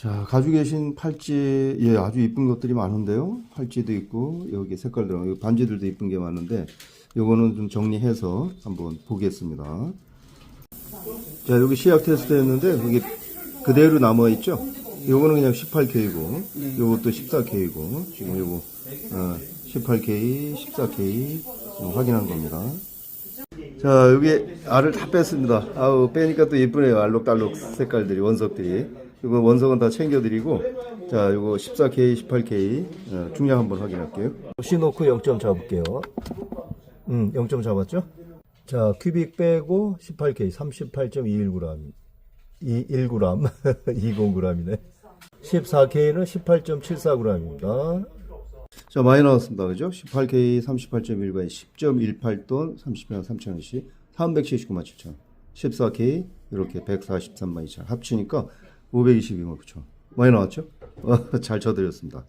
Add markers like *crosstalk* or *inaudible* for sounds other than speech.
자, 가지고 계신 팔찌, 예, 아주 이쁜 것들이 많은데요. 팔찌도 있고, 여기 색깔들, 여기 반지들도 이쁜 게 많은데, 요거는 좀 정리해서 한번 보겠습니다. 자, 여기 시약 테스트 했는데, 그게 그대로 남아있죠? 요거는 그냥 18K고, 요것도 14K고, 지금 요거, 어, 18K, 14K, 확인한 겁니다. 자, 여기 알을 다 뺐습니다. 아우, 빼니까 또 예쁘네요. 알록달록 색깔들이, 원석들이. 이거 원석은 다 챙겨드리고, 자, 요거 14K, 18K, 어, 중량 한번 확인할게요. 시놓고 0점 잡을게요. 음, 0점 잡았죠? 자, 큐빅 빼고 18K, 38.21g. 1g, 20g이네. 14K는 18.74g입니다. 자, 많이 나왔습니다. 그죠? 18K 38.1과 10.18돈 30명 3,000원씩 379만 7천 14K 이렇게 143만 2천 합치니까 522만 9천 많이 나왔죠? *laughs* 잘 쳐드렸습니다.